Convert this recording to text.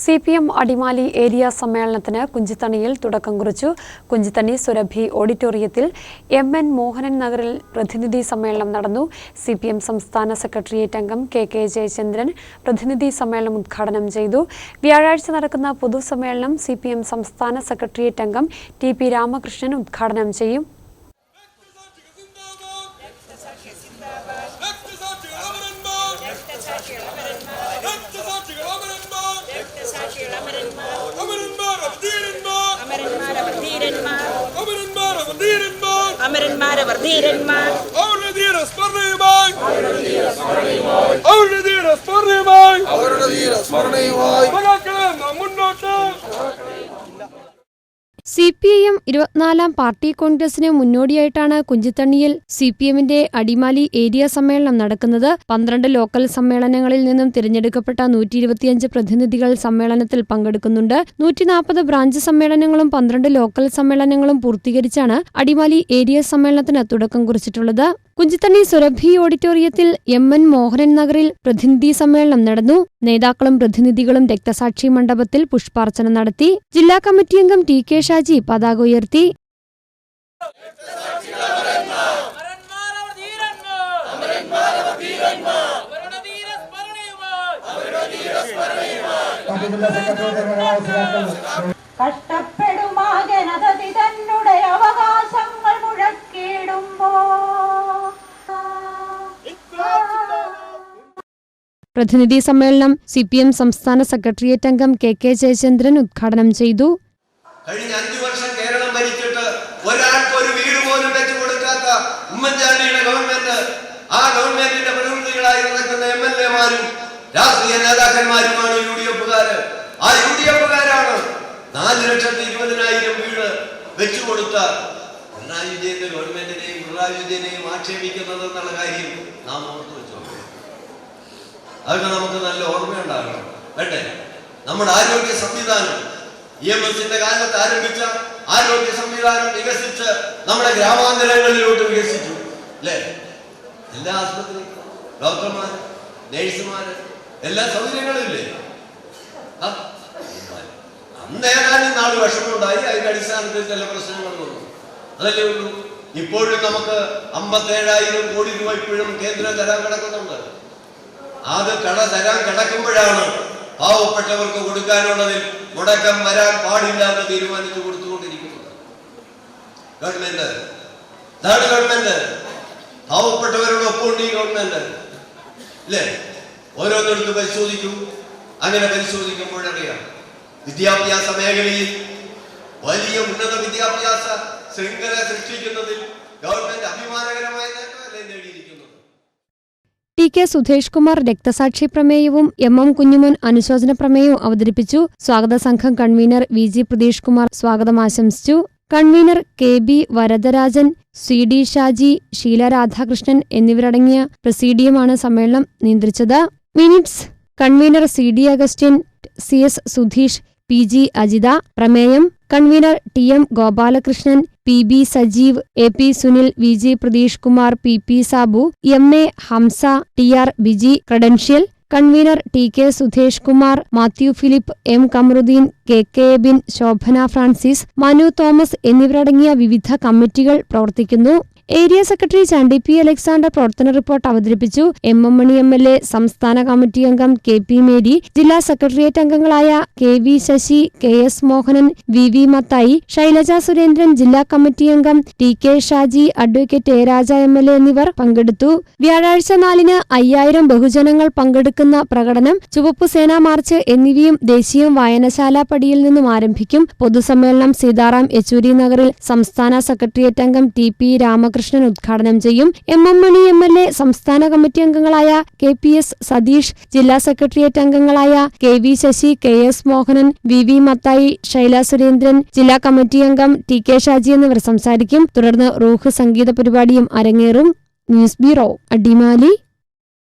C P M Adimali area സമ്മേളനത്തിന് കുഞ്ചിത്തണിയിൽ തുടക്കം കുറിച്ചു. കുഞ്ചിത്തണി സുരഭി ഓഡിറ്റോറിയത്തിൽ എം എൻ മോഹനൻ നഗറിൽ പ്രതിനിധി സമ്മേളനം നടന്നു. സി പി എം സംസ്ഥാന സെക്രട്ടേറിയറ്റ് അംഗം കെ കെ ജയചന്ദ്രൻ പ്രതിനിധി സമ്മേളനം ഉദ്ഘാടനം ചെയ്തു. വ്യാഴാഴ്ച നടക്കുന്ന പൊതുസമ്മേളനം സി പി എം സംസ്ഥാന സെക്രട്ടേറിയറ്റ് അംഗം ടി പി രാമകൃഷ്ണൻ ഉദ്ഘാടനം ചെയ്യും. അമരന്മാരവർ ധീരന്മാർ അവരുടെ ധീര സ്മരണയുമായി അവരുടെ ധീര സ്മരണയുമായി അവരുടെ ധീര സ്മരണയുമായി സി പി ഐ എം ഇരുപത്തിനാലാം പാർട്ടി കോൺഗ്രസിന് മുന്നോടിയായിട്ടാണ് കുഞ്ചിത്തണ്ണിയിൽ സി പി എമ്മിന്റെ അടിമാലി ഏരിയ സമ്മേളനം നടക്കുന്നത്. പന്ത്രണ്ട് ലോക്കൽ സമ്മേളനങ്ങളിൽ നിന്നും തിരഞ്ഞെടുക്കപ്പെട്ട നൂറ്റി ഇരുപത്തിയഞ്ച് പ്രതിനിധികൾ സമ്മേളനത്തിൽ പങ്കെടുക്കുന്നുണ്ട്. നൂറ്റി നാൽപ്പത് ബ്രാഞ്ച് സമ്മേളനങ്ങളും പന്ത്രണ്ട് ലോക്കൽ സമ്മേളനങ്ങളും പൂർത്തീകരിച്ചാണ് അടിമാലി ഏരിയ സമ്മേളനത്തിന് തുടക്കം കുറിച്ചിട്ടുള്ളത്. കുഞ്ചിത്തണ്ണി സുരഭി ഓഡിറ്റോറിയത്തിൽ എം എൻ മോഹനൻ നഗറിൽ പ്രതിനിധി സമ്മേളനം നടന്നു. നേതാക്കളും പ്രതിനിധികളും രക്തസാക്ഷി മണ്ഡപത്തിൽ പുഷ്പാർച്ചന നടത്തി. ജില്ലാ കമ്മിറ്റി അംഗം ടി കെ ഷാജി പതാക ഉയർത്തി. അമരന്മാരവർ പ്രതിനിധി സമ്മേളനം സി പി എം സംസ്ഥാന സെക്രട്ടേറിയറ്റ് അംഗം കെ കെ ജയചന്ദ്രൻ ഉദ്ഘാടനം ചെയ്തു. കഴിഞ്ഞ അഞ്ചു വർഷം കേരളം ഭരിച്ചിട്ട് ഒരാൾക്ക് ഒരു വീട് പോലും വെച്ചു കൊടുക്കാത്ത ഉമ്മൻചാണ്ടിയുടെ ഗവൺമെന്റ് ആ ഗവൺമെന്റിന്റെ പ്രതിനിധികളായി നടക്കുന്ന എം എൽ എമാരും രാഷ്ട്രീയ നേതാക്കന്മാരുമാണ് യു ഡി എഫുകാര് ആ യു ഡി എഫുകാരാണ് നാല് ലക്ഷത്തി ഇരുപതിനായിരം വീട് വെച്ചു കൊടുത്ത പിണറായി വിജയന്റെ ഗവൺമെന്റിനെയും പിണറായി വിജയനെയും ആക്ഷേപിക്കുന്നത് എന്നുള്ള കാര്യം നാം ഓർത്തു അതൊക്കെ നമുക്ക് നല്ല ഓർമ്മയുണ്ടാകണം. വേണ്ടേ നമ്മുടെ ആരോഗ്യ സംവിധാനം. ഇ എം എസിന്റെ കാലത്ത് ആരംഭിച്ച ആരോഗ്യ സംവിധാനം വികസിച്ച് നമ്മുടെ ഗ്രാമാന്തരങ്ങളിലോട്ട് വികസിച്ചു. അല്ലേ? എല്ലാ ആശുപത്രി ഡോക്ടർമാര് നേഴ്സുമാര് എല്ലാ സൗകര്യങ്ങളും ഇല്ലേ? അന്നേതാനും അന്ന് ഏതാനും നാല് വിഷമമുണ്ടായി അതിന്റെ അടിസ്ഥാനത്തിൽ ചില പ്രശ്നങ്ങൾ വന്നു. അതല്ലേ ഉള്ളൂ? ഇപ്പോഴും നമുക്ക് അമ്പത്തേഴായിരം കോടി രൂപ ഇപ്പോഴും കേന്ദ്രം തരാൻ കിടക്കുന്നുണ്ട്. അത് കട തരാൻ കിടക്കുമ്പോഴാണ് പാവപ്പെട്ടവർക്ക് കൊടുക്കാനുള്ളതിൽ മുടക്കം വരാൻ പാടില്ല എന്ന് തീരുമാനിച്ചു കൊടുത്തുകൊണ്ടിരിക്കുന്നത്. ഗവൺമെന്റ് ഇതാണ് ഗവൺമെന്റ് പാവപ്പെട്ടവരോടൊപ്പം ഉണ്ട് ഈ ഗവൺമെന്റ് അല്ലേ ഓരോന്നിടത്ത് പരിശോധിക്കും. അങ്ങനെ പരിശോധിക്കുമ്പോഴറിയാം വിദ്യാഭ്യാസ മേഖലയിൽ വലിയ ഉന്നത വിദ്യാഭ്യാസ ശൃംഖല സൃഷ്ടിക്കുന്നതിൽ ഗവൺമെന്റ് അഭിമാനകരമായ നേട്ടമല്ലേ നേടിയിരിക്കുന്നത് കെ സുധേഷ് കുമാർ രക്തസാക്ഷി പ്രമേയവും എം എം കുഞ്ഞുമോൻ അനുശോചന പ്രമേയവും അവതരിപ്പിച്ചു. സ്വാഗത സംഘം convener V G Pratheesh Kumar സ്വാഗതം ആശംസിച്ചു. Convener K B Varadarajan C D Shaji Sheela Radhakrishnan എന്നിവരടങ്ങിയ പ്രസീഡിയമാണ് സമ്മേളനം നിയന്ത്രിച്ചത്. Minutes convener C D Augustine C S Sudheesh P G Ajitha. പ്രമേയം convener T M Gopalakrishnan P B Sajeev A P Sunil V G Pratheesh Kumar P P Sabu M A Hamsa T R Biji credential convener T K Sudhesh Kumar Mathew Philip M Kamaruddin K K Bin Shobhana Francis Manu Thomas എന്നിവരടങ്ങിയ വിവിധ കമ്മിറ്റികൾ പ്രവർത്തിക്കുന്നു. Area secretary Chandy P Alexander പ്രവർത്തന report അവതരിപ്പിച്ചു. M M Mani M L A സംസ്ഥാന committee അംഗം K P Mary ജില്ലാ secretariat അംഗങ്ങളായ K V Sasi K S Mohanan V V Mathai Shailaja Surendran ജില്ലാ കമ്മിറ്റി അംഗം T K Shaji advocate A Raja M L A എന്നിവർ പങ്കെടുത്തു. വ്യാഴാഴ്ച നാലിന് അയ്യായിരം ബഹുജനങ്ങൾ പങ്കെടുക്കുന്ന പ്രകടനം ചുവപ്പ് സേനാ മാർച്ച് എന്നിവയും ദേശീയ വായനശാല പടിയിൽ നിന്നും ആരംഭിക്കും. പൊതുസമ്മേളനം സീതാറാം യെച്ചൂരി നഗറിൽ സംസ്ഥാന സെക്രട്ടേറിയറ്റ് അംഗം ടി പി രാമകൃഷ്ണൻ ഉദ്ഘാടനം ചെയ്യും. M M Mani M L A സംസ്ഥാന കമ്മിറ്റി അംഗങ്ങളായ കെ പി എസ് സതീഷ് ജില്ലാ സെക്രട്ടേറിയറ്റ് അംഗങ്ങളായ K V Sasi K S Mohanan V V Mathai Shaila Surendran ജില്ലാ കമ്മിറ്റി അംഗം ടി കെ ഷാജി എന്നിവർ സംസാരിക്കും. തുടർന്ന് റൂഹ് സംഗീത പരിപാടിയും അരങ്ങേറും. News bureau Adimali.